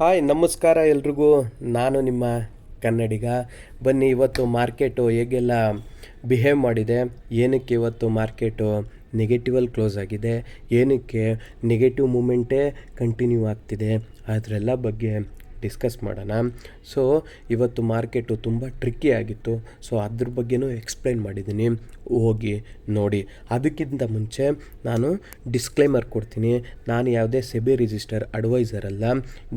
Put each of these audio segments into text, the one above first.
Hi, ನಮಸ್ಕಾರ ಎಲ್ರಿಗೂ. ನಾನು ನಿಮ್ಮ ಕನ್ನಡಿಗ. ಬನ್ನಿ, ಇವತ್ತು ಮಾರ್ಕೆಟು ಹೇಗೆಲ್ಲ ಬಿಹೇವ್ ಮಾಡಿದೆ, ಏನಕ್ಕೆ ಇವತ್ತು ಮಾರ್ಕೆಟು ನೆಗೆಟಿವಲ್ಲಿ ಕ್ಲೋಸ್ ಆಗಿದೆ, ಏನಕ್ಕೆ ನೆಗೆಟಿವ್ ಮೂಮೆಂಟೇ ಕಂಟಿನ್ಯೂ ಆಗ್ತಿದೆ, ಅದರೆಲ್ಲ ಬಗ್ಗೆ ಡಿಸ್ಕಸ್ ಮಾಡೋಣ. ಸೊ ಇವತ್ತು ಮಾರ್ಕೆಟು ತುಂಬ ಟ್ರಿಕ್ಕಿ ಆಗಿತ್ತು. ಸೊ ಅದ್ರ ಬಗ್ಗೆನೂ ಎಕ್ಸ್ಪ್ಲೈನ್ ಮಾಡಿದ್ದೀನಿ. ಹೋಗಿ ನೋಡಿ. ಅದಕ್ಕಿಂತ ಮುಂಚೆ ನಾನು ಡಿಸ್ಕ್ಲೈಮರ್ ಕೊಡ್ತೀನಿ. ನಾನು ಯಾವುದೇ ಸೆಬಿ ರಿಜಿಸ್ಟರ್ ಅಡ್ವೈಸರ್ ಅಲ್ಲ.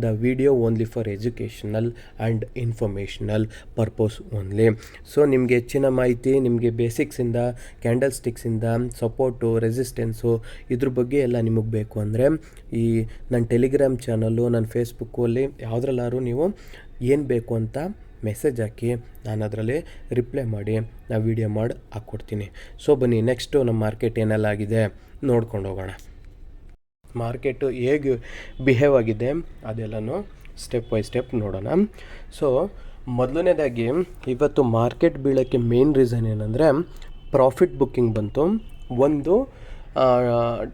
The video only for educational and informational purpose only so ನಿಮಗೆ ಹೆಚ್ಚಿನ ಮಾಹಿತಿ, ನಿಮಗೆ ಬೇಸಿಕ್ಸಿಂದ ಕ್ಯಾಂಡಲ್ ಸ್ಟಿಕ್ಸಿಂದ ಸಪೋರ್ಟು ರೆಸಿಸ್ಟೆನ್ಸು ಇದ್ರ ಬಗ್ಗೆ ಎಲ್ಲ ನಿಮಗೆ ಬೇಕು ಅಂದರೆ ಈ ನನ್ನ ಟೆಲಿಗ್ರಾಮ್ ಚಾನಲ್ಲು ನನ್ನ ಫೇಸ್ಬುಕ್ಕಲ್ಲಿ ಯಾವುದ್ರಲ್ಲಾದ್ರು ನೀವು ಏನು ಬೇಕು ಅಂತ ಮೆಸೇಜ್ ಹಾಕಿ ನಾನು ಅದರಲ್ಲಿ ರಿಪ್ಲೈ ಮಾಡಿ ನಾನು ವೀಡಿಯೋ ಮಾಡಿ ಹಾಕ್ಕೊಡ್ತೀನಿ ಸೊ ಬನ್ನಿ ನೆಕ್ಸ್ಟು ನಮ್ಮ ಮಾರ್ಕೆಟ್ ಏನೆಲ್ಲ ಆಗಿದೆ ನೋಡ್ಕೊಂಡು ಹೋಗೋಣ. ಮಾರ್ಕೆಟು ಹೇಗೆ ಬಿಹೇವ್ ಆಗಿದೆ ಅದೆಲ್ಲನೂ ಸ್ಟೆಪ್ ಬೈ ಸ್ಟೆಪ್ ನೋಡೋಣ. ಸೊ ಮೊದಲನೇದಾಗಿ ಇವತ್ತು ಮಾರ್ಕೆಟ್ ಬೀಳೋಕ್ಕೆ ಮೇನ್ ರೀಸನ್ ಏನಂದರೆ ಪ್ರಾಫಿಟ್ ಬುಕ್ಕಿಂಗ್ ಬಂತು. ಒಂದು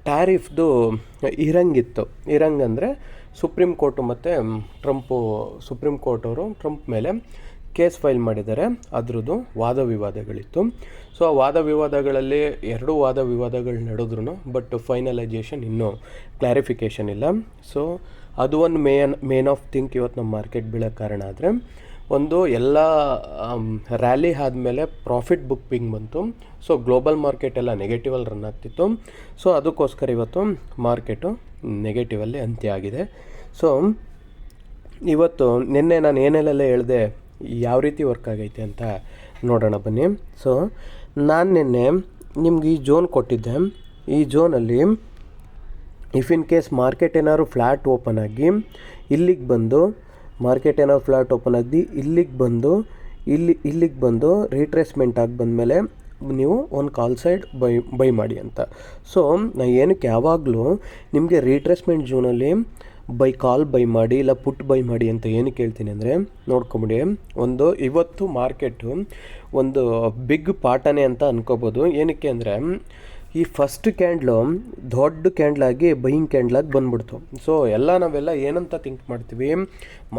ಟ್ಯಾರಿಫ್ದು ಇರಂಗಿತ್ತು ಇರಂಗ್ ಅಂದರೆ ಸುಪ್ರೀಂ ಕೋರ್ಟು ಮತ್ತು ಟ್ರಂಪು, ಸುಪ್ರೀಂ ಕೋರ್ಟ್ ಅವರು ಟ್ರಂಪ್ ಮೇಲೆ ಕೇಸ್ ಫೈಲ್ ಮಾಡಿದ್ದಾರೆ. ಅದರದ್ದು ವಾದ ವಿವಾದಗಳಿತ್ತು. ಸೊ, ಆ ವಾದ ವಿವಾದಗಳಲ್ಲಿ ಎರಡು ವಾದ ವಿವಾದಗಳು ನಡೆದ್ರು ಬಟ್ ಫೈನಲೈಜೇಷನ್ ಇನ್ನೂ ಕ್ಲಾರಿಫಿಕೇಷನ್ ಇಲ್ಲ. ಸೊ ಅದು ಒಂದು ಮೇನ್ ಮೇನ್ ಆಫ್ ಥಿಂಕ್ ಇವತ್ತು ನಮ್ಮ ಮಾರ್ಕೆಟ್ ಬೀಳೋ ಕಾರಣ ಆದರೆ, ಒಂದು ಎಲ್ಲ ರ್ಯಾಲಿ ಆದಮೇಲೆ ಪ್ರಾಫಿಟ್ ಬುಕ್ಕಿಂಗ್ ಬಂತು. ಸೊ ಗ್ಲೋಬಲ್ ಮಾರ್ಕೆಟ್ ಎಲ್ಲ ನೆಗೆಟಿವಲ್ಲಿ ರನ್ ಆಗ್ತಿತ್ತು. ಸೊ ಅದಕ್ಕೋಸ್ಕರ ಇವತ್ತು ಮಾರ್ಕೆಟು ನೆಗೆಟಿವಲ್ಲಿ ಅಂತ್ಯ ಆಗಿದೆ. ಸೊ ಇವತ್ತು ನಿನ್ನೆ ನಾನು ಏನೆಲ್ಲ ಹೇಳಿದೆ, ಯಾವ ರೀತಿ ವರ್ಕ್ ಆಗೈತೆ ಅಂತ ನೋಡೋಣ ಬನ್ನಿ. ಸೊ ನಾನು ನಿನ್ನೆ ನಿಮ್ಗೆ ಈ ಜೋನ್ ಕೊಟ್ಟಿದ್ದೆ. ಈ ಜೋನಲ್ಲಿ ಇಫ್ ಇನ್ ಕೇಸ್ ಮಾರ್ಕೆಟ್ ಏನಾದ್ರು ಫ್ಲ್ಯಾಟ್ ಓಪನ್ ಆಗಿ, ಇಲ್ಲಿಗೆ ಬಂದು ಮಾರ್ಕೆಟ್ ಏನಾದ್ರು ಫ್ಲ್ಯಾಟ್ ಓಪನ್ ಆಗಿ, ಇಲ್ಲಿಗೆ ಬಂದು, ಇಲ್ಲಿ, ಇಲ್ಲಿಗೆ ಬಂದು ರೀಟ್ರೆಸ್ಮೆಂಟ್ ಆಗಿ ಬಂದಮೇಲೆ ನೀವು ಒಂದು ಕಾಲ್ ಸೈಡ್ ಬೈ ಬೈ ಮಾಡಿ ಅಂತ. ಸೊ ನಾ ಏನಕ್ಕೆ ಯಾವಾಗಲೂ ನಿಮಗೆ ರೀಟ್ರೆಸ್ಮೆಂಟ್ ಜೂನಲ್ಲಿ ಬೈ ಕಾಲ್ ಬೈ ಮಾಡಿ ಇಲ್ಲ ಪುಟ್ ಬೈ ಮಾಡಿ ಅಂತ ಏನು ಹೇಳ್ತೀನಿ ಅಂದರೆ, ನೋಡ್ಕೊಂಬಿಡಿ. ಒಂದು ಇವತ್ತು ಮಾರ್ಕೆಟು ಒಂದು ಬಿಗ್ ಪಾಠನೇ ಅಂತ ಅನ್ಕೋಬೋದು. ಏನಕ್ಕೆ ಅಂದರೆ ಈ ಫಸ್ಟ್ ಕ್ಯಾಂಡ್ಲು ದೊಡ್ಡ ಕ್ಯಾಂಡ್ಲಾಗಿ ಬೈಯಿಂಗ್ ಕ್ಯಾಂಡ್ಲಾಗಿ ಬಂದ್ಬಿಡ್ತು. ಸೊ ಎಲ್ಲ ನಾವೆಲ್ಲ ಏನಂತ ಥಿಂಕ್ ಮಾಡ್ತೀವಿ?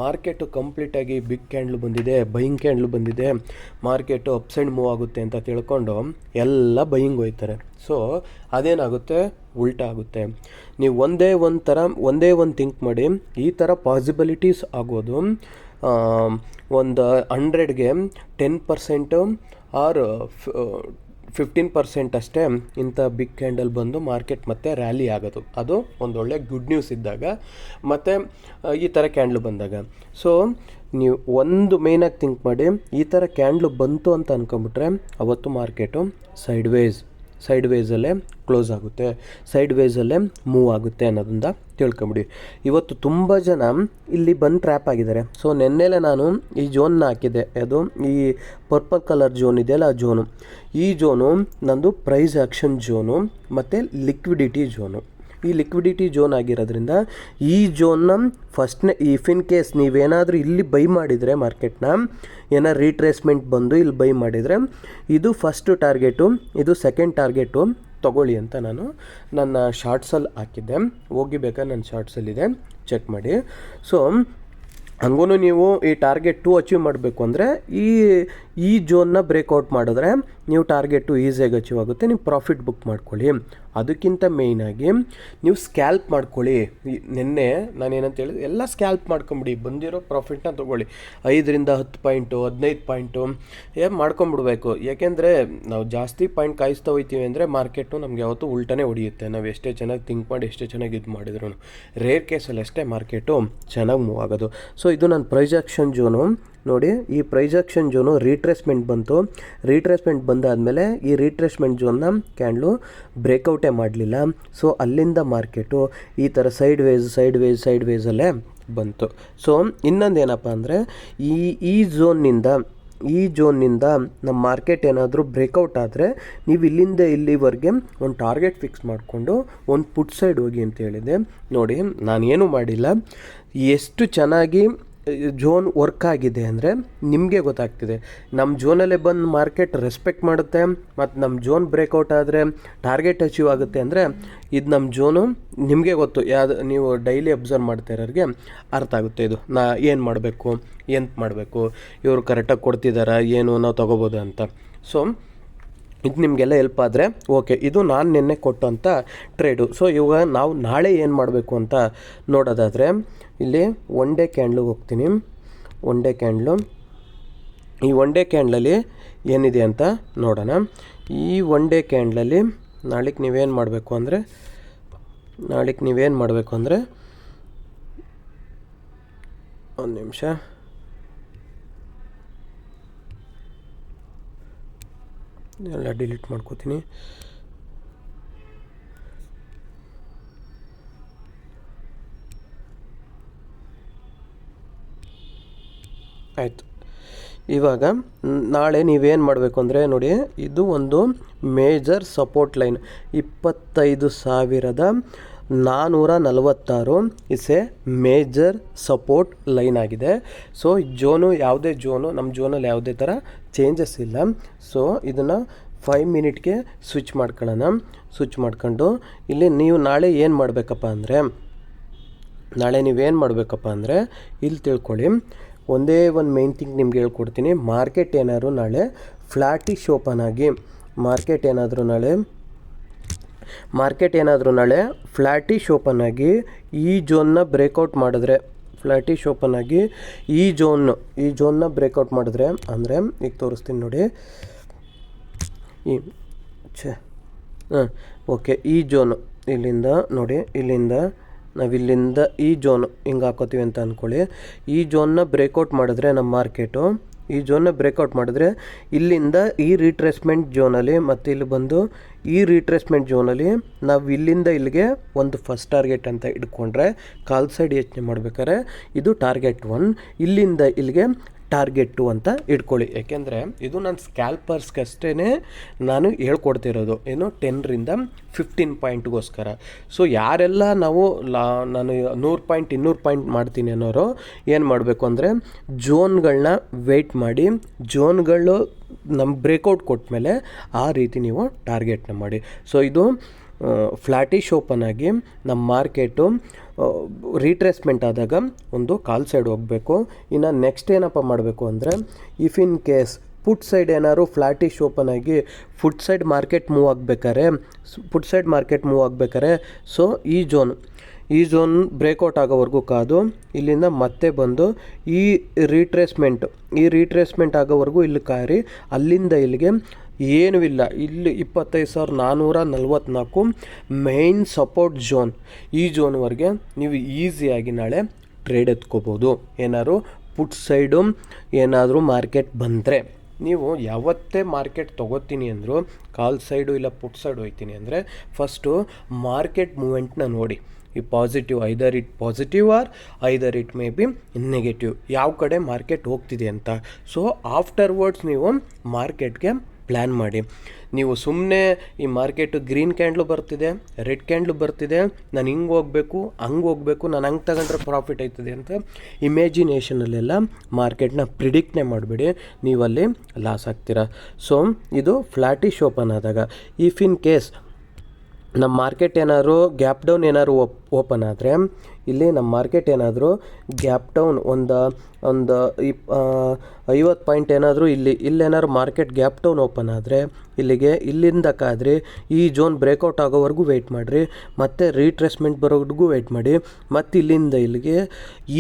ಮಾರ್ಕೆಟು ಕಂಪ್ಲೀಟಾಗಿ ಬಿಗ್ ಕ್ಯಾಂಡ್ಲು ಬಂದಿದೆ ಬೈಯಿಂಗ್ ಕ್ಯಾಂಡ್ಲು ಬಂದಿದೆ. ಮಾರ್ಕೆಟು ಅಪ್ ಸೈಡ್ ಮೂವ್ ಆಗುತ್ತೆ ಅಂತ ತಿಳ್ಕೊಂಡು ಎಲ್ಲ ಬೈಯಿಂಗ್ ಹೋಯ್ತಾರೆ. ಸೊ ಅದೇನಾಗುತ್ತೆ? ಉಲ್ಟಾ ಆಗುತ್ತೆ. ನೀವು ಒಂದೇ ಒಂದು ಥರ ಒಂದೇ ಒಂದು ಥಿಂಕ್ ಮಾಡಿ, ಈ ಥರ ಪಾಸಿಬಿಲಿಟೀಸ್ ಆಗೋದು ಒಂದು ಹಂಡ್ರೆಡ್ಗೆ ten percent or fifteen percent ಅಷ್ಟೇ ಇಂಥ ಬಿಗ್ ಕ್ಯಾಂಡಲ್ ಬಂದು ಮಾರ್ಕೆಟ್ ಮತ್ತೆ ರ್ಯಾಲಿ ಆಗೋದು. ಅದು ಒಂದೊಳ್ಳೆ ಗುಡ್ ನ್ಯೂಸ್ ಇದ್ದಾಗ. ಮತ್ತು ಈ ಥರ ಕ್ಯಾಂಡ್ಲು ಬಂದಾಗ. ಸೊ ನೀವು ಒಂದು ಮೇಯ್ನಾಗಿ ಥಿಂಕ್ ಮಾಡಿ, ಈ ಥರ ಕ್ಯಾಂಡ್ಲು ಬಂತು ಅಂತ ಅಂದ್ಕೊಂಬಿಟ್ರೆ ಅವತ್ತು ಮಾರ್ಕೆಟು ಸೈಡ್ ವೇಸ್ ಸೈಡ್ ವೇಸಲ್ಲೇ ಕ್ಲೋಸ್ ಆಗುತ್ತೆ. ಸೈಡ್ ವೇಸಲ್ಲೇ ಮೂವ್ ಆಗುತ್ತೆ ಅನ್ನೋದನ್ನ ತಿಳ್ಕೊಂಬಿಡಿ. ಇವತ್ತು ತುಂಬ ಜನ ಇಲ್ಲಿ ಬಂದು ಟ್ರ್ಯಾಪ್ ಆಗಿದ್ದಾರೆ. ಸೊ ನೆನ್ನೆಲೆ ನಾನು ಈ ಜೋನ್ನ ಹಾಕಿದ್ದೆ. ಅದು ಈ ಪರ್ಪಲ್ ಕಲರ್ ಜೋನ್ ಇದೆಯಲ್ಲ ಆ ಜೋನು ಈ ಜೋನು ನಂದು ಪ್ರೈಸ್ ಆ್ಯಕ್ಷನ್ ಜೋನು ಮತ್ತು ಲಿಕ್ವಿಡಿಟಿ ಜೋನು ಈ ಲಿಕ್ವಿಡಿಟಿ ಜೋನ್ ಆಗಿರೋದ್ರಿಂದ ಈ ಜೋನ್ನ ಫಸ್ಟ್ನೇ ಇಫ್ ಇನ್ ಕೇಸ್ ನೀವೇನಾದರೂ ಇಲ್ಲಿ ಬೈ ಮಾಡಿದರೆ ಮಾರ್ಕೆಟ್ನ ಏನಾರು ರೀಟ್ರೇಸ್ಮೆಂಟ್ ಬಂದು ಇಲ್ಲಿ ಬೈ ಮಾಡಿದರೆ, ಇದು ಫಸ್ಟು ಟಾರ್ಗೆಟು ಇದು ಸೆಕೆಂಡ್ ಟಾರ್ಗೆಟು ತೊಗೊಳ್ಳಿ ಅಂತ ನಾನು ನನ್ನ ಶಾರ್ಟ್ಸಲ್ಲಿ ಹಾಕಿದ್ದೆ. ಹೋಗಿ ಬೇಕಾದ್ರೆ ನನ್ನ ಶಾರ್ಟ್ಸಲ್ಲಿದೆ ಚೆಕ್ ಮಾಡಿ. ಸೊ ಹಂಗೂ ನೀವು ಈ ಟಾರ್ಗೆಟ್ ಟು ಅಚೀವ್ ಮಾಡಬೇಕು ಅಂದರೆ ಈ ಈ ಜೋನ್ನ ಬ್ರೇಕ್ಔಟ್ ಮಾಡಿದ್ರೆ ನೀವು ಟಾರ್ಗೆಟು ಈಸಿಯಾಗಿ ಅಚೀವ್ ಆಗುತ್ತೆ. ನೀವು ಪ್ರಾಫಿಟ್ ಬುಕ್ ಮಾಡ್ಕೊಳ್ಳಿ. ಅದಕ್ಕಿಂತ ಮೇಯ್ನಾಗಿ ನೀವು ಸ್ಕ್ಯಾಲ್ಪ್ ಮಾಡ್ಕೊಳ್ಳಿ. ನಿನ್ನೆ ನಾನು ಏನಂತ ಹೇಳಿದೆ, ಎಲ್ಲ ಸ್ಕ್ಯಾಲ್ಪ್ ಮಾಡ್ಕೊಂಬಿಡಿ. ಬಂದಿರೋ ಪ್ರಾಫಿಟ್ನ ತೊಗೊಳ್ಳಿ. ಐದರಿಂದ ಹತ್ತು ಪಾಯಿಂಟು ಹದಿನೈದು ಪಾಯಿಂಟು ಏ ಮಾಡ್ಕೊಂಬಿಡ್ಬೇಕು. ಯಾಕೆಂದರೆ ನಾವು ಜಾಸ್ತಿ ಪಾಯಿಂಟ್ ಕಾಯಿಸ್ತಾ ಹೋಗ್ತೀವಿ ಅಂದರೆ ಮಾರ್ಕೆಟು ನಮಗೆ ಯಾವತ್ತೂ ಉಲ್ಟನೇ ಹೊಡೆಯುತ್ತೆ. ನಾವು ಎಷ್ಟೇ ಚೆನ್ನಾಗಿ ಥಿಂಕ್ ಮಾಡಿ, ಎಷ್ಟೇ ಚೆನ್ನಾಗಿ ಇದು ಮಾಡಿದ್ರು ರೇರ್ ಕೇಸಲ್ಲಿ ಅಷ್ಟೇ ಮಾರ್ಕೆಟು ಚೆನ್ನಾಗಿ ಮೂವ್ ಆಗೋದು. ಸೊ ಇದು ನನ್ನ ಪ್ರೈಜಾಕ್ಷನ್ ಜೋನು. ನೋಡಿ, ಈ ಪ್ರೈಜಕ್ಷನ್ ಜೋನು ರೀಟ್ರೇಸ್ಮೆಂಟ್ ಬಂತು. ರೀಟ್ರೇಸ್ಮೆಂಟ್ ಬಂದಾದಮೇಲೆ ಈ ರೀಟ್ರೇಸ್ಮೆಂಟ್ ಜೋನ್ನ ಕ್ಯಾಂಡ್ಲು ಬ್ರೇಕೌಟೇ ಮಾಡಲಿಲ್ಲ. ಸೊ ಅಲ್ಲಿಂದ ಮಾರ್ಕೆಟು ಈ ಥರ sideways sideways side ವೇಸಲ್ಲೇ ಬಂತು. ಸೊ ಇನ್ನೊಂದು ಏನಪ್ಪ ಅಂದರೆ, ಈ ಈ ಝೋನ್ನಿಂದ ಈ ಝೋನ್ನಿಂದ ನಮ್ಮ ಮಾರ್ಕೆಟ್ ಏನಾದರೂ ಬ್ರೇಕೌಟ್ ಆದರೆ ನೀವು ಇಲ್ಲಿಂದ ಇಲ್ಲಿವರೆಗೆ ಒಂದು ಟಾರ್ಗೆಟ್ ಫಿಕ್ಸ್ ಮಾಡಿಕೊಂಡು ಒಂದು ಪುಟ್ ಸೈಡ್ ಹೋಗಿ ಅಂತ ಹೇಳಿದೆ. ನೋಡಿ, ನಾನೇನು ಮಾಡಿಲ್ಲ. ಎಷ್ಟು ಚೆನ್ನಾಗಿ ಝೋನ್ ವರ್ಕ್ ಆಗಿದೆ ಅಂದರೆ ನಿಮಗೆ ಗೊತ್ತಾಗ್ತಿದೆ. ನಮ್ಮ ಝೋನಲ್ಲೇ ಬಂದು ಮಾರ್ಕೆಟ್ ರೆಸ್ಪೆಕ್ಟ್ ಮಾಡುತ್ತೆ, ಮತ್ತು ನಮ್ಮ ಝೋನ್ ಬ್ರೇಕೌಟ್ ಆದರೆ ಟಾರ್ಗೆಟ್ ಅಚೀವ್ ಆಗುತ್ತೆ ಅಂದರೆ ಇದು ನಮ್ಮ ಝೋನು ನಿಮಗೆ ಗೊತ್ತು, ಯಾವ್ದು ನೀವು ಡೈಲಿ ಅಬ್ಸರ್ವ್ ಮಾಡ್ತಾ ಇರೋರಿಗೆ ಅರ್ಥ ಆಗುತ್ತೆ ಇದು. ನಾ ಏನು ಮಾಡಬೇಕು, ಎಂತ ಮಾಡಬೇಕು, ಇವರು ಕರೆಕ್ಟಾಗಿ ಕೊಡ್ತಿದ್ದಾರಾ ಏನು, ನಾವು ತೊಗೋಬೋದು ಅಂತ. ಸೊ ಇದು ನಿಮಗೆಲ್ಲ ಹೆಲ್ಪ್ ಆದರೆ ಓಕೆ ಇದು ನಾನು ನಿನ್ನೆ ಕೊಟ್ಟಂಥ ಟ್ರೇಡು ಸೊ ಇವಾಗ ನಾವು ನಾಳೆ ಏನು ಮಾಡಬೇಕು ಅಂತ ನೋಡೋದಾದರೆ, ಇಲ್ಲಿ ಒನ್ ಡೇ ಕ್ಯಾಂಡ್ಲಿಗೆ ಹೋಗ್ತೀನಿ. ಒನ್ ಡೇ ಕ್ಯಾಂಡ್ಲು ಈ ಒನ್ ಡೇ ಕ್ಯಾಂಡ್ಲಲ್ಲಿ ಏನಿದೆ ಅಂತ ನೋಡೋಣ. ಈ ಒನ್ ಡೇ ಕ್ಯಾಂಡ್ಲಲ್ಲಿ ನಾಳೆಗೆ ನೀವೇನು ಮಾಡಬೇಕು ಅಂದರೆ, ನಾಳೆಗೆ ನೀವೇನು ಮಾಡಬೇಕು ಅಂದರೆ, ಒಂದು ನಿಮಿಷ. ಎಲ್ಲ ಡಿಲೀಟ್ ಮಾಡ್ಕೋತೀನಿ. ಆಯಿತು. ಇವಾಗ ನಾಳೆ ನೀವೇನು ಮಾಡಬೇಕು ಅಂದರೆ ನೋಡಿ, ಇದು ಒಂದು ಮೇಜರ್ ಸಪೋರ್ಟ್ ಲೈನ್ ಇಪ್ಪತ್ತೈದು ಸಾವಿರದ ನಾನ್ನೂರ ನಲವತ್ತಾರು is a major support line ಆಗಿದೆ. ಸೊ ಜೋನು ಯಾವುದೇ ಜೋನು ನಮ್ಮ ಜೋನಲ್ಲಿ ಯಾವುದೇ ಥರ ಚೇಂಜಸ್ ಇಲ್ಲ. ಸೊ ಇದನ್ನು ಫೈವ್ ಮಿನಿಟ್ಗೆ ಸ್ವಿಚ್ ಮಾಡ್ಕೊಳ್ಳೋಣ. ಸ್ವಿಚ್ ಮಾಡ್ಕೊಂಡು, ಇಲ್ಲಿ ನೀವು ನಾಳೆ ಏನು ಮಾಡಬೇಕಪ್ಪ ಅಂದರೆ, ನಾಳೆ ನೀವೇನು ಮಾಡಬೇಕಪ್ಪ ಅಂದರೆ, ಇಲ್ಲಿ ತಿಳ್ಕೊಳ್ಳಿ. ಒಂದೇ ಒಂದು ಮೇನ್ ಥಿಂಗ್ ನಿಮ್ಗೆ ಹೇಳ್ಕೊಡ್ತೀನಿ. ಮಾರ್ಕೆಟ್ ಏನಾದರೂ ನಾಳೆ ಫ್ಲ್ಯಾಟಿಶ್ ಓಪನ್ ಆಗಿ ಮಾರ್ಕೆಟ್ ಏನಾದರೂ ನಾಳೆ ಮಾರ್ಕೆಟ್ ಏನಾದರೂ ನಾಳೆ ಫ್ಲ್ಯಾಟಿಶ್ ಓಪನ್ ಆಗಿ ಈ ಜೋನ್ನ ಬ್ರೇಕೌಟ್ ಮಾಡಿದ್ರೆ ಫ್ಲ್ಯಾಟಿಶ್ ಓಪನ್ ಆಗಿ ಈ ಜೋನ್, ಈ ಜೋನ್ನ ಬ್ರೇಕೌಟ್ ಮಾಡಿದ್ರೆ, ಅಂದರೆ ಈಗ ತೋರಿಸ್ತೀನಿ ನೋಡಿ. ಈ, ಛೇ ಹಾಂ ಓಕೆ, ಈ ಜೋನು ಇಲ್ಲಿಂದ ನೋಡಿ, ಇಲ್ಲಿಂದ ನಾವಿಲ್ಲಿಂದ ಈ ಜೋನು ಹಿಂಗೆ ಹಾಕೋತೀವಿ ಅಂತ ಅಂದ್ಕೊಳ್ಳಿ ಈ ಜೋನ್ನ ಬ್ರೇಕೌಟ್ ಮಾಡಿದ್ರೆ ನಮ್ಮ ಮಾರ್ಕೆಟು ಈ ಜೋನ್ನ ಬ್ರೇಕೌಟ್ ಮಾಡಿದ್ರೆ ಇಲ್ಲಿಂದ ಈ ರೀಟ್ರೇಸ್ಮೆಂಟ್ ಜೋನಲ್ಲಿ ಮತ್ತು ಇಲ್ಲಿ ಬಂದು ಈ ರೀಟ್ರೇಸ್ಮೆಂಟ್ ಜೋನಲ್ಲಿ ನಾವು ಇಲ್ಲಿಂದ ಇಲ್ಲಿಗೆ ಒಂದು ಫಸ್ಟ್ ಟಾರ್ಗೆಟ್ ಅಂತ ಇಟ್ಕೊಂಡ್ರೆ ಕಾಲ್ ಸೈಡ್ ಯೋಚನೆ ಮಾಡ್ಬೇಕಾದ್ರೆ ಇದು ಟಾರ್ಗೆಟ್ ಒನ್ ಇಲ್ಲಿಂದ ಇಲ್ಲಿಗೆ ಟಾರ್ಗೆಟ್ ಟು ಅಂತ ಇಟ್ಕೊಳ್ಳಿ. ಯಾಕೆಂದರೆ ಇದು ನನ್ನ ಸ್ಕ್ಯಾಲ್ಪರ್ಸ್ಗಷ್ಟೇ ನಾನು ಹೇಳ್ಕೊಡ್ತಿರೋದು. ಏನು ಟೆನ್ರಿಂದ ಫಿಫ್ಟೀನ್ ಪಾಯಿಂಟ್ಗೋಸ್ಕರ. ಸೊ ಯಾರೆಲ್ಲ ನಾವು ಲಾ, ನಾನು ನೂರು ಪಾಯಿಂಟ್, ಇನ್ನೂರು ಪಾಯಿಂಟ್ ಮಾಡ್ತೀನಿ ಅನ್ನೋರು ಏನು ಮಾಡಬೇಕು ಅಂದರೆ ಜೋನ್ಗಳನ್ನ ವೆಯ್ಟ್ ಮಾಡಿ, ಜೋನ್ಗಳು ನಮ್ಮ ಬ್ರೇಕೌಟ್ ಕೊಟ್ಮೇಲೆ ಆ ರೀತಿ ನೀವು ಟಾರ್ಗೆಟ್ನ ಮಾಡಿ. ಸೊ ಇದು ಫ್ಲ್ಯಾಟಿಶ್ ಓಪನ್ ಆಗಿ ನಮ್ಮ ಮಾರ್ಕೆಟು ರೀಟ್ರೇಸ್ಮೆಂಟ್ ಆದಾಗ ಒಂದು ಕಾಲ್ ಸೈಡ್ ಹೋಗಬೇಕು. ಇನ್ನು ನೆಕ್ಸ್ಟ್ ಏನಪ್ಪ ಮಾಡಬೇಕು ಅಂದರೆ if in case put side ಏನಾದ್ರು ಫ್ಲಾಟಿಶ್ ಓಪನ್ ಆಗಿ ಫುಟ್ ಸೈಡ್ ಮಾರ್ಕೆಟ್ ಮೂವ್ ಆಗಬೇಕಾರೆ ಫುಟ್ ಸೈಡ್ ಮಾರ್ಕೆಟ್ ಮೂವ್ ಆಗಬೇಕಾರೆ ಸೊ ಈ ಜೋನ್ ಈ ಝೋನ್ ಬ್ರೇಕೌಟ್ ಆಗೋವರೆಗೂ ಕಾದು, ಇಲ್ಲಿಂದ ಮತ್ತೆ ಬಂದು ಈ ರೀಟ್ರೇಸ್ಮೆಂಟ್ ಈ ರೀಟ್ರೇಸ್ಮೆಂಟ್ ಆಗೋವರೆಗೂ ಇಲ್ಲಿ ಕಾರಿ ಅಲ್ಲಿಂದ ಇಲ್ಲಿಗೆ ಏನೂ ಇಲ್ಲ. ಇಲ್ಲಿ ಇಪ್ಪತ್ತೈದು ಸಾವಿರದ ನಾನ್ನೂರ ನಲ್ವತ್ನಾಲ್ಕು ಮೈನ್ ಸಪೋರ್ಟ್ ಝೋನ್ ಈ ಝೋನ್ವರೆಗೆ ನೀವು ಈಸಿಯಾಗಿ ನಾಳೆ ಟ್ರೇಡ್ ಎತ್ಕೋಬೋದು. ಏನಾದ್ರು ಪುಟ್ ಸೈಡು ಏನಾದರೂ ಮಾರ್ಕೆಟ್ ಬಂದರೆ. ನೀವು ಯಾವತ್ತೇ ಮಾರ್ಕೆಟ್ ತೊಗೋತೀನಿ ಅಂದರೂ, ಕಾಲ್ ಸೈಡು ಇಲ್ಲ ಪುಟ್ ಸೈಡ್ ಹೋಯ್ತೀನಿ ಅಂದರೆ ಫಸ್ಟು ಮಾರ್ಕೆಟ್ ಮೂಮೆಂಟ್ನ ನೋಡಿ. ಈ positive either it positive or either it may be negative ಯಾವ ಕಡೆ ಮಾರ್ಕೆಟ್ ಹೋಗ್ತಿದೆ ಅಂತ. ಸೊ ಆಫ್ಟರ್ವರ್ಡ್ಸ್ ನೀವು ಮಾರ್ಕೆಟ್ಗೆ ಪ್ಲ್ಯಾನ್ ಮಾಡಿ. ನೀವು ಸುಮ್ಮನೆ ಈ ಮಾರ್ಕೆಟು ಗ್ರೀನ್ ಕ್ಯಾಂಡ್ಲು ಬರ್ತಿದೆ ರೆಡ್ ಕ್ಯಾಂಡ್ಲು ಬರ್ತಿದೆ, ನಾನು ಹಿಂಗೆ ಹೋಗಬೇಕು, ಹಂಗೆ ಹೋಗಬೇಕು, ನಾನು ಹಂಗೆ ತಗೊಂಡ್ರೆ ಪ್ರಾಫಿಟ್ ಆಯ್ತದೆ ಅಂತ ಇಮ್ಯಾಜಿನೇಷನಲ್ಲೆಲ್ಲ ಮಾರ್ಕೆಟ್ನ ಪ್ರಿಡಿಕ್ಟ್ನೇ ಮಾಡಿಬಿಡಿ. ನೀವಲ್ಲಿ ಲಾಸ್ ಆಗ್ತೀರಾ. ಸೊ ಇದು ಫ್ಲ್ಯಾಟಿಶ್ ಓಪನ್ ಆದಾಗ ಇಫ್ ಇನ್ ಕೇಸ್ ನಮ್ಮ ಮಾರ್ಕೆಟ್ ಏನಾದ್ರು ಗ್ಯಾಪ್ ಡೌನ್ ಏನಾದ್ರು ಓಪ್ ಓಪನ್ ಆದರೆ ಇಲ್ಲಿ ನಮ್ಮ ಮಾರ್ಕೆಟ್ ಏನಾದರೂ ಗ್ಯಾಪ್ ಡೌನ್ ಒಂದು ಒಂದು ಇಪ್ ಐವತ್ತು ಪಾಯಿಂಟ್ ಏನಾದರೂ ಇಲ್ಲಿ, ಇಲ್ಲೇನಾದ್ರು ಮಾರ್ಕೆಟ್ ಗ್ಯಾಪ್ ಡೌನ್ ಓಪನ್ ಆದರೆ ಇಲ್ಲಿಗೆ ಇಲ್ಲಿಂದ ಕಾದ್ರಿ ಈ ಜೋನ್ ಬ್ರೇಕೌಟ್ ಆಗೋವರೆಗೂ ವೆಯ್ಟ್ ಮಾಡಿರಿ. ಮತ್ತು ರೀಟ್ರೆಸ್ಮೆಂಟ್ ಬರೋವರೆಗೂ ವೆಯ್ಟ್ ಮಾಡಿ. ಮತ್ತು ಇಲ್ಲಿಂದ ಇಲ್ಲಿಗೆ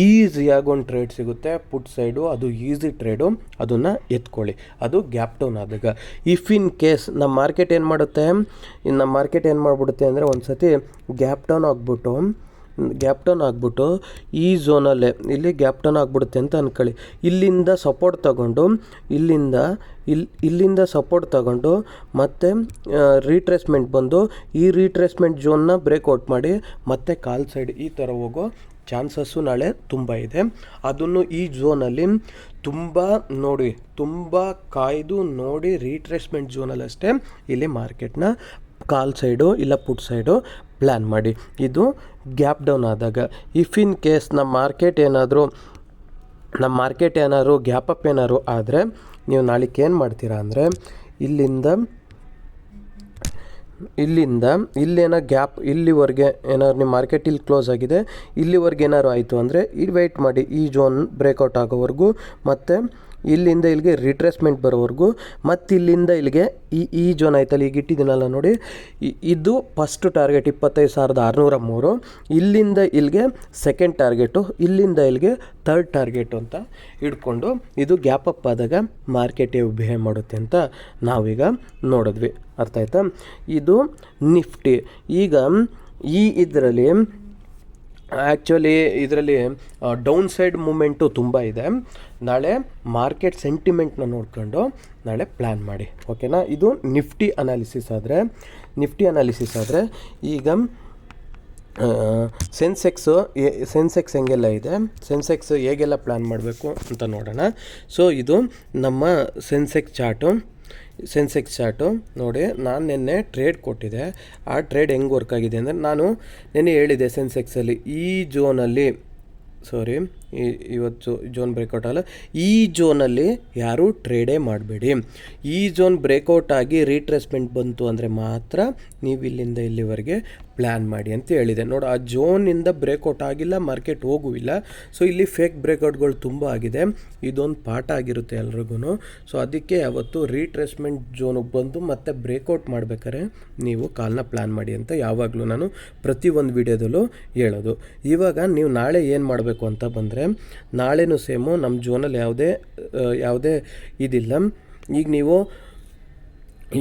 ಈಸಿಯಾಗಿ ಒಂದು ಟ್ರೇಡ್ ಸಿಗುತ್ತೆ. ಪುಟ್ ಸೈಡು ಅದು ಈಸಿ ಟ್ರೇಡು ಅದನ್ನು ಎತ್ಕೊಳ್ಳಿ. ಅದು ಗ್ಯಾಪ್ ಡೌನ್ ಆದಾಗ. ಇಫ್ ಇನ್ ಕೇಸ್ ನಮ್ಮ ಮಾರ್ಕೆಟ್ ಏನು ಮಾಡುತ್ತೆ? ನಮ್ಮ ಮಾರ್ಕೆಟ್ ಏನು ಮಾಡಿಬಿಡುತ್ತೆ ಅಂದರೆ ಒಂದು ಸತಿ ಗ್ಯಾಪ್ ಡೌನ್ ಆಗಿಬಿಟ್ಟು ಗ್ಯಾಪ್ ಡೌನ್ ಆಗಿಬಿಟ್ಟು ಈ ಝೋನಲ್ಲೇ ಇಲ್ಲಿ ಗ್ಯಾಪ್ ಡೌನ್ ಆಗಿಬಿಡುತ್ತೆ ಅಂತ ಅಂದ್ಕೊಳ್ಳಿ ಇಲ್ಲಿಂದ ಸಪೋರ್ಟ್ ತಗೊಂಡು, ಇಲ್ಲಿಂದ ಇಲ್ಲಿ ಇಲ್ಲಿಂದ ಸಪೋರ್ಟ್ ತಗೊಂಡು, ಮತ್ತೆ ರೀಟ್ರೇಸ್ಮೆಂಟ್ ಬಂದು, ಈ ರೀಟ್ರೇಸ್ಮೆಂಟ್ ಝೋನ್ನ ಬ್ರೇಕ್ಔಟ್ ಮಾಡಿ, ಮತ್ತೆ ಕಾಲ್ ಸೈಡ್ ಈ ಥರ ಹೋಗೋ ಚಾನ್ಸಸ್ಸು ನಾಳೆ ತುಂಬ ಇದೆ. ಅದನ್ನು ಈ ಝೋನಲ್ಲಿ ತುಂಬ ನೋಡಿ, ತುಂಬ ಕಾಯ್ದು ನೋಡಿ ರೀಟ್ರೇಸ್ಮೆಂಟ್ ಝೋನಲ್ಲಷ್ಟೇ ಇಲ್ಲಿ ಮಾರ್ಕೆಟ್ನ ಕಾಲ್ ಸೈಡು ಇಲ್ಲ ಪುಟ್ ಸೈಡು ಪ್ಲ್ಯಾನ್ ಮಾಡಿ. ಇದು ಗ್ಯಾಪ್ ಡೌನ್ ಆದಾಗ ಇಫ್ ಇನ್ ಕೇಸ್ ನಮ್ಮ ಮಾರ್ಕೆಟ್ ಏನಾದರೂ, ನಮ್ಮ ಮಾರ್ಕೆಟ್ ಏನಾದ್ರು ಗ್ಯಾಪ್ ಅಪ್ ಏನಾದ್ರು ಆದರೆ, ನೀವು ನಾಳೆಗೆ ಏನು ಮಾಡ್ತೀರಾ ಅಂದರೆ, ಇಲ್ಲಿಂದ ಇಲ್ಲಿಂದ, ಇಲ್ಲೇನೋ ಗ್ಯಾಪ್ ಇಲ್ಲಿವರೆಗೆ ಏನಾದ್ರು ನಿಮ್ಮ ಮಾರ್ಕೆಟ್ ಇಲ್ಲಿ ಕ್ಲೋಸ್ ಆಗಿದೆ, ಇಲ್ಲಿವರೆಗೆ ಏನಾದ್ರು ಆಯಿತು ಅಂದರೆ ಇಲ್ಲಿ ವೆಯ್ಟ್ ಮಾಡಿ, ಈ ಜೋನ್ ಬ್ರೇಕೌಟ್ ಆಗೋವರೆಗೂ, ಮತ್ತು ಇಲ್ಲಿಂದ ಇಲ್ಲಿಗೆ ರಿಟ್ರೆಸ್ಮೆಂಟ್ ಬರೋವರೆಗೂ, ಮತ್ತು ಇಲ್ಲಿಂದ ಇಲ್ಲಿಗೆ ಈ ಈ ಜೋನ್ ಆಯ್ತಲ್ಲ, ಈಗ ಇಟ್ಟಿದ್ದೀನಲ್ಲ ನೋಡಿ. ಇದು ಫಸ್ಟ್ ಟಾರ್ಗೆಟ್ ಇಪ್ಪತ್ತೈದು ಸಾವಿರದ ಆರುನೂರ ಮೂರು, ಇಲ್ಲಿಂದ ಇಲ್ಲಿಗೆ ಸೆಕೆಂಡ್ ಟಾರ್ಗೆಟು ಇಲ್ಲಿಂದ ಇಲ್ಲಿಗೆ ಥರ್ಡ್ ಟಾರ್ಗೆಟು ಅಂತ ಇಟ್ಕೊಂಡು ಇದು ಗ್ಯಾಪ್ ಅಪ್ ಆದಾಗ ಮಾರ್ಕೆಟ್ ಬಿಹೇವ್ ಮಾಡುತ್ತೆ ಅಂತ ನಾವೀಗ ನೋಡಿದ್ವಿ. ಅರ್ಥ ಆಯ್ತಾ? ಇದು ನಿಫ್ಟಿ. ಈಗ ಈ ಇದರಲ್ಲಿ ಆ್ಯಕ್ಚುಲಿ ಇದರಲ್ಲಿ ಡೌನ್ ಸೈಡ್ ಮೂಮೆಂಟು ತುಂಬ ಇದೆ. ನಾಳೆ ಮಾರ್ಕೆಟ್ ಸೆಂಟಿಮೆಂಟ್ನ ನೋಡ್ಕೊಂಡು ನಾಳೆ ಪ್ಲ್ಯಾನ್ ಮಾಡಿ. ಓಕೆನಾ ಇದು ನಿಫ್ಟಿ ಅನಾಲಿಸಿಸ್ ಆದರೆ ನಿಫ್ಟಿ ಅನಾಲಿಸಿಸ್ ಆದರೆ ಈಗ ಸೆನ್ಸೆಕ್ಸು ಸೆನ್ಸೆಕ್ಸ್ ಹೆಂಗೆಲ್ಲ ಇದೆ? ಸೆನ್ಸೆಕ್ಸ್ ಹೇಗೆಲ್ಲ ಪ್ಲ್ಯಾನ್ ಮಾಡಬೇಕು ಅಂತ ನೋಡೋಣ. ಸೊ ಇದು ನಮ್ಮ ಸೆನ್ಸೆಕ್ಸ್ ಚಾರ್ಟು ಸೆನ್ಸೆಕ್ಸ್ ಚಾರ್ಟು ನೋಡಿ, ನಾನು ನಿನ್ನೆ ಟ್ರೇಡ್ ಕೊಟ್ಟಿದ್ದೆ ಆ ಟ್ರೇಡ್ ಹೆಂಗೆ ವರ್ಕ್ ಆಗಿದೆ ಅಂದರೆ, ನಾನು ನಿನ್ನೆ ಹೇಳಿದೆ ಸೆನ್ಸೆಕ್ಸಲ್ಲಿ ಈ ಜೋನಲ್ಲಿ ಸಾರಿ ಇವತ್ತು ಜೋನ್ ಬ್ರೇಕೌಟ್ ಅಲ್ಲ. ಈ ಜೋನಲ್ಲಿ ಯಾರೂ ಟ್ರೇಡೇ ಮಾಡಬೇಡಿ. ಈ ಜೋನ್ ಬ್ರೇಕೌಟ್ ಆಗಿ ರೀಟ್ರೆಸ್ಮೆಂಟ್ ಬಂತು ಅಂದರೆ ಮಾತ್ರ ನೀವು ಇಲ್ಲಿಂದ ಇಲ್ಲಿವರೆಗೆ ಪ್ಲ್ಯಾನ್ ಮಾಡಿ ಅಂತ ಹೇಳಿದೆ. ನೋಡಿ, ಆ ಜೋನಿಂದ ಬ್ರೇಕೌಟ್ ಆಗಿಲ್ಲ ಮಾರ್ಕೆಟ್ ಹೋಗುವಿಲ್ಲ ಸೊ ಇಲ್ಲಿ ಫೇಕ್ ಬ್ರೇಕೌಟ್ಗಳು ತುಂಬ ಆಗಿದೆ. ಇದೊಂದು ಪಾಠ ಆಗಿರುತ್ತೆ ಎಲ್ರಿಗೂ ಸೊ ಅದಕ್ಕೆ ಯಾವತ್ತು ರೀಟ್ರೆಸ್ಮೆಂಟ್ ಜೋನಿಗೆ ಬಂದು ಮತ್ತೆ ಬ್ರೇಕೌಟ್ ಮಾಡ್ಬೇಕಾದ್ರೆ ನೀವು ಕಾಲನ್ನ ಪ್ಲ್ಯಾನ್ ಮಾಡಿ ಅಂತ ಯಾವಾಗಲೂ ನಾನು ಪ್ರತಿ ಒಂದು ವಿಡಿಯೋದಲ್ಲೂ ಹೇಳೋದು. ಇವಾಗ ನೀವು ನಾಳೆ ಏನು ಮಾಡಬೇಕು ಅಂತ ಬಂದರೆ ನಾಳೆನೂ ಸೇಮು ನಮ್ಮ ಜೋನಲ್ಲಿ ಯಾವುದೇ ಯಾವುದೇ ಇದಿಲ್ಲ. ಈಗ ನೀವು,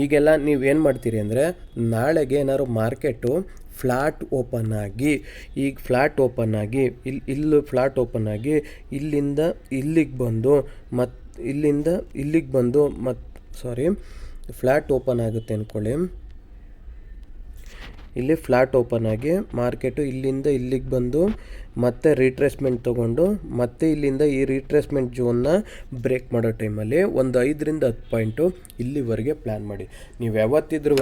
ಈಗೆಲ್ಲ ನೀವು ಏನು ಮಾಡ್ತೀರಿ ಅಂದರೆ ನಾಳೆಗೆ ಏನಾದ್ರು ಮಾರ್ಕೆಟು ಫ್ಲ್ಯಾಟ್ ಓಪನ್ ಆಗಿ, ಈಗ ಫ್ಲ್ಯಾಟ್ ಓಪನ್ ಆಗಿ ಇಲ್ಲಿ ಇಲ್ಲಿ ಫ್ಲ್ಯಾಟ್ ಓಪನ್ ಆಗಿ ಇಲ್ಲಿಂದ ಇಲ್ಲಿಗೆ ಬಂದು ಮತ್ತು ಇಲ್ಲಿಂದ ಇಲ್ಲಿಗೆ ಬಂದು ಮತ್ತು ಸಾರಿ ಫ್ಲ್ಯಾಟ್ ಓಪನ್ ಆಗುತ್ತೆ ಅಂದ್ಕೊಳ್ಳಿ. ಇಲ್ಲಿ ಫ್ಲ್ಯಾಟ್ ಓಪನ್ ಆಗಿ ಮಾರ್ಕೆಟು ಇಲ್ಲಿಂದ ಇಲ್ಲಿಗೆ ಬಂದು ಮತ್ತೆ ರಿಟ್ರೇಸ್ಮೆಂಟ್ ತೊಗೊಂಡು ಮತ್ತೆ ಇಲ್ಲಿಂದ ಈ ರಿಟ್ರೇಸ್ಮೆಂಟ್ ಜೋನ್ನ ಬ್ರೇಕ್ ಮಾಡೋ ಟೈಮಲ್ಲಿ ಒಂದು ಐದರಿಂದ ಹತ್ತು ಪಾಯಿಂಟು ಇಲ್ಲಿವರೆಗೆ ಪ್ಲ್ಯಾನ್ ಮಾಡಿ. ನೀವು ಯಾವತ್ತಿದ್ರೂ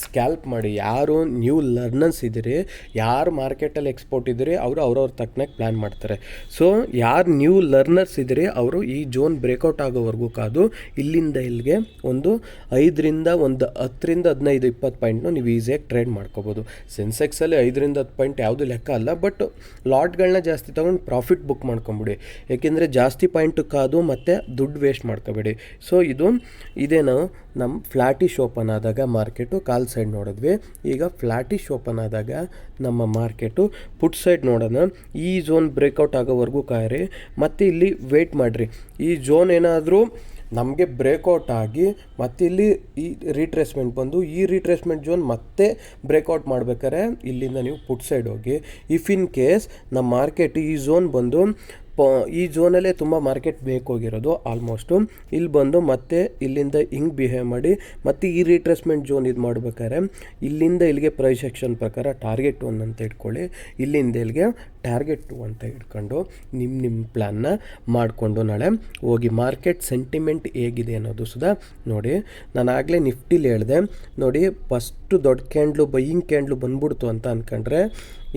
ಸ್ಕ್ಯಾಲ್ಪ್ ಮಾಡಿ, ಯಾರು ನ್ಯೂ ಲರ್ನರ್ಸ್ ಇದ್ದೀರಿ, ಯಾರು ಮಾರ್ಕೆಟಲ್ಲಿ ಎಕ್ಸ್ಪೋರ್ಟ್ ಇದ್ದೀರಿ, ಅವರು ಅವ್ರವ್ರ ತಕ್ಕನಾಗಿ ಪ್ಲ್ಯಾನ್ ಮಾಡ್ತಾರೆ. ಸೊ ಯಾರು ನ್ಯೂ ಲರ್ನರ್ಸ್ ಇದ್ದೀರಿ, ಅವರು ಈ ಜೋನ್ ಬ್ರೇಕೌಟ್ ಆಗೋವರೆಗೂ ಕಾದು ಇಲ್ಲಿಂದ ಇಲ್ಲಿಗೆ ಒಂದು ಐದರಿಂದ ಒಂದು ಹತ್ತರಿಂದ ಹದಿನೈದು, ಇಪ್ಪತ್ತು ಪಾಯಿಂಟ್ನು ನೀವು ಈಸಿಯಾಗಿ ಟ್ರೇಡ್ ಮಾಡ್ಕೋಬೋದು. ಸೆನ್ಸೆಕ್ಸಲ್ಲಿ ಐದರಿಂದ ಹತ್ತು ಪಾಯಿಂಟ್ ಯಾವುದು ಲೆಕ್ಕ ಅಲ್ಲ ಬಟ್ ಲಾಟ್ಗಳನ್ನ ಜಾಸ್ತಿ ತೊಗೊಂಡು ಪ್ರಾಫಿಟ್ ಬುಕ್ ಮಾಡ್ಕೊಂಬಿಡಿ. ಏಕೆಂದರೆ ಜಾಸ್ತಿ ಪಾಯಿಂಟು ಕಾದು ಮತ್ತು ದುಡ್ಡು ವೇಸ್ಟ್ ಮಾಡ್ಕೋಬೇಡಿ. ಸೊ, ಇದು ಇದೇನು ನಮ್ಮ ಫ್ಲ್ಯಾಟಿಶ್ ಓಪನ್ ಆದಾಗ ಮಾರ್ಕೆಟು ಕಾಲ್ ಸೈಡ್ ನೋಡಿದ್ವಿ. ಈಗ ಫ್ಲ್ಯಾಟಿಶ್ ಓಪನ್ ಆದಾಗ ನಮ್ಮ ಮಾರ್ಕೆಟು ಪುಟ್ ಸೈಡ್ ನೋಡೋಣ. ಈ ಝೋನ್ ಬ್ರೇಕೌಟ್ ಆಗೋವರೆಗೂ ಕಾಯಿರಿ. ಮತ್ತು ಇಲ್ಲಿ ವೆಯ್ಟ್ ಮಾಡಿರಿ. ಈ ಝೋನ್ ಏನಾದರೂ ನಮಗೆ ಬ್ರೇಕೌಟ್ ಆಗಿ ಮತ್ತೆ ಇಲ್ಲಿ ಈ ರೀಟ್ರೇಸ್ಮೆಂಟ್ ಬಂದು ಈ ರೀಟ್ರೇಸ್ಮೆಂಟ್ ಜೋನ್ ಮತ್ತೆ ಬ್ರೇಕೌಟ್ ಮಾಡ್ಬೇಕಾದ್ರೆ ಇಲ್ಲಿಂದ ನೀವು ಪುಟ್ ಸೈಡ್ ಹೋಗಿ. ಇಫ್ ಇನ್ ಕೇಸ್ ನಮ್ಮ ಮಾರ್ಕೆಟ್ ಈ ಝೋನ್ ಬಂದು ಪ, ಈ ಝೋನಲ್ಲೇ ತುಂಬ ಮಾರ್ಕೆಟ್ ಬೇಕೋಗಿರೋದು ಆಲ್ಮೋಸ್ಟು ಇಲ್ಲಿ ಬಂದು ಮತ್ತೆ ಇಲ್ಲಿಂದ ಹಿಂಗೆ ಬಿಹೇವ್ ಮಾಡಿ, ಮತ್ತು ಈ ರಿಟ್ರೆಸ್ಮೆಂಟ್ ಝೋನ್ ಇದು ಮಾಡ್ಬೇಕಾದ್ರೆ ಇಲ್ಲಿಂದ ಇಲ್ಲಿಗೆ ಪ್ರೈಸ್ ಪ್ರಕಾರ ಟಾರ್ಗೆಟ್ ಒನ್ ಅಂತ ಇಟ್ಕೊಳ್ಳಿ, ಇಲ್ಲಿಂದ ಇಲ್ಲಿಗೆ ಟಾರ್ಗೆಟ್ ಟು ಅಂತ ಇಟ್ಕೊಂಡು ನಿಮ್ಮ ನಿಮ್ಮ ಪ್ಲ್ಯಾನ್ನ ಮಾಡಿಕೊಂಡು ನಾಳೆ ಹೋಗಿ ಮಾರ್ಕೆಟ್ ಸೆಂಟಿಮೆಂಟ್ ಹೇಗಿದೆ ಅನ್ನೋದು ಸುದ ನೋಡಿ. ನಾನು ಆಗಲೇ ನಿಫ್ಟಿಲಿ ಹೇಳಿದೆ, ನೋಡಿ ಫಸ್ಟು ದೊಡ್ಡ ಕ್ಯಾಂಡ್ಲು ಬೈಯಿಂಗ್ ಕ್ಯಾಂಡ್ಲು ಬಂದ್ಬಿಡ್ತು ಅಂತ ಅಂದ್ಕೊಂಡ್ರೆ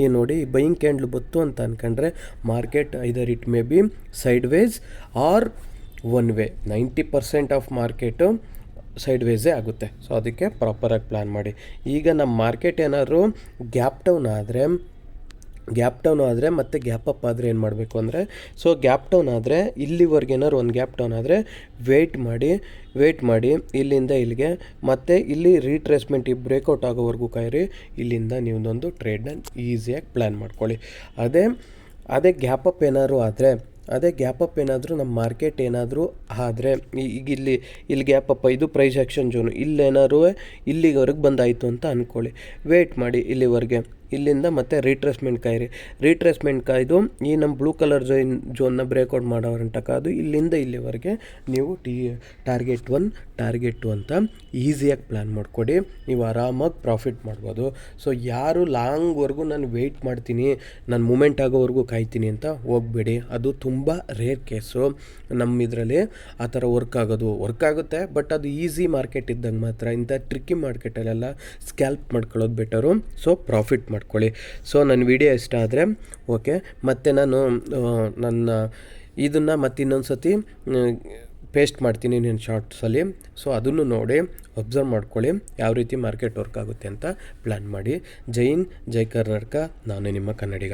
ಈ ನೋಡಿ ಬೈಯಿಂಗ್ ಕ್ಯಾಂಡ್ಲ್ ಬತ್ತು ಅಂತ ಅಂದ್ಕೊಂಡ್ರೆ market either it may be sideways or one way ninety percent of market side ವೇಸೇ ಆಗುತ್ತೆ. ಸೊ ಅದಕ್ಕೆ ಪ್ರಾಪರಾಗಿ ಪ್ಲ್ಯಾನ್ ಮಾಡಿ. ಈಗ ನಮ್ಮ ಮಾರ್ಕೆಟ್ ಏನಾದರೂ ಗ್ಯಾಪ್ ಡೌನ್ ಆದರೆ ಗ್ಯಾಪ್ ಡೌನ್ ಆದರೆ ಮತ್ತೆ ಗ್ಯಾಪ್ ಅಪ್ ಆದರೆ ಏನು ಮಾಡಬೇಕು ಅಂದರೆ ಸೊ ಗ್ಯಾಪ್ ಡೌನ್ ಆದರೆ ಇಲ್ಲಿವರೆಗೆ ಏನಾದ್ರು ಒಂದು ಗ್ಯಾಪ್ ಡೌನ್ ಆದರೆ ವೆಯ್ಟ್ ಮಾಡಿ ವೆಯ್ಟ್ ಮಾಡಿ, ಇಲ್ಲಿಂದ ಇಲ್ಲಿಗೆ, ಮತ್ತು ಇಲ್ಲಿ ರೀಟ್ರೇಸ್ಮೆಂಟ್ ಈ ಬ್ರೇಕೌಟ್ ಆಗೋವರೆಗೂ ಕಾಯಿರಿ, ಇಲ್ಲಿಂದ ನೀವೊಂದು ಟ್ರೇಡ್ನ ಈಸಿಯಾಗಿ ಪ್ಲ್ಯಾನ್ ಮಾಡ್ಕೊಳ್ಳಿ. ಅದೇ ಅದೇ ಗ್ಯಾಪ್ ಅಪ್ ಏನಾದ್ರು ಆದರೆ, ಅದೇ ಗ್ಯಾಪ್ ಅಪ್ ಏನಾದರೂ ನಮ್ಮ ಮಾರ್ಕೆಟ್ ಏನಾದರೂ ಆದರೆ ಈಗ ಇಲ್ಲಿ ಇಲ್ಲಿ ಗ್ಯಾಪ್ ಅಪ್, ಇದು ಪ್ರೈಸ್ ಆ್ಯಕ್ಷನ್ ಜೋನು ಇಲ್ಲಿಗೆ ಇಲ್ಲಿವರೆಗೆ ಬಂದಾಯಿತು ಅಂತ ಅಂದ್ಕೊಳ್ಳಿ ವೆಯ್ಟ್ ಮಾಡಿ ಇಲ್ಲಿವರೆಗೆ. ಇಲ್ಲಿಂದ ಮತ್ತೆ ರೀಟ್ರೆಸ್ಮೆಂಟ್ ಕಾಯಿರಿ. ರೀಟ್ರೆಸ್ಮೆಂಟ್ ಕಾಯ್ದು ಈ ನಮ್ಮ ಬ್ಲೂ ಕಲರ್ ಜೋನ್ ಜೋನ್ನ ಬ್ರೇಕೌಟ್ ಮಾಡೋರಂಟ ಅದು ಇಲ್ಲಿಂದ ಇಲ್ಲಿವರೆಗೆ ನೀವು ಟಿ ಟಾರ್ಗೆಟ್ ಒನ್ ಟಾರ್ಗೆಟ್ ಟು ಅಂತ ಈಸಿಯಾಗಿ ಪ್ಲ್ಯಾನ್ ಮಾಡಿಕೊಡಿ. ನೀವು ಆರಾಮಾಗಿ ಪ್ರಾಫಿಟ್ ಮಾಡ್ಬೋದು. ಸೊ ಯಾರು ಲಾಂಗ್ವರೆಗೂ ನಾನು ವೆಯ್ಟ್ ಮಾಡ್ತೀನಿ, ನಾನು ಮೂಮೆಂಟ್ ಆಗೋವರೆಗೂ ಕಾಯ್ತೀನಿ ಅಂತ ಹೋಗಬೇಡಿ. ಅದು ತುಂಬ ರೇರ್ ಕೇಸು ನಮ್ಮ ಇದರಲ್ಲಿ ಆ ಥರ ವರ್ಕ್ ಆಗೋದು ವರ್ಕ್ ಆಗುತ್ತೆ ಬಟ್ ಅದು ಈಸಿ ಮಾರ್ಕೆಟ್ ಇದ್ದಂಗೆ ಮಾತ್ರ. ಇಂಥ ಟ್ರಿಕ್ಕಿ ಮಾರ್ಕೆಟಲ್ಲೆಲ್ಲ ಸ್ಕ್ಯಾಲ್ಪ್ ಮಾಡ್ಕೊಳ್ಳೋದು ಬೆಟರು ಸೊ ಪ್ರಾಫಿಟ್ ಮಾಡ್ಕೊಳ್ಳಿ. ಸೊ ನನ್ನ ವಿಡಿಯೋ ಇಷ್ಟ ಆದರೆ ಓಕೆ ಮತ್ತು ನಾನು ನನ್ನ, ಇದನ್ನು ಮತ್ತೆ ಇನ್ನೊಂದು ಸತಿ ಪೇಸ್ಟ್ ಮಾಡ್ತೀನಿ ನಿನ್ನ ಶಾರ್ಟ್ಸಲ್ಲಿ ಸೊ ಅದನ್ನು ನೋಡಿ ಒಬ್ಸರ್ವ್ ಮಾಡ್ಕೊಳ್ಳಿ. ಯಾವ ರೀತಿ ಮಾರ್ಕೆಟ್ ವರ್ಕ್ ಆಗುತ್ತೆ ಅಂತ ಪ್ಲ್ಯಾನ್ ಮಾಡಿ. ಜೈನ್ ಜೈ ಕರ್ನಾಟಕ. ನಾನು ನಿಮ್ಮ ಕನ್ನಡಿಗ.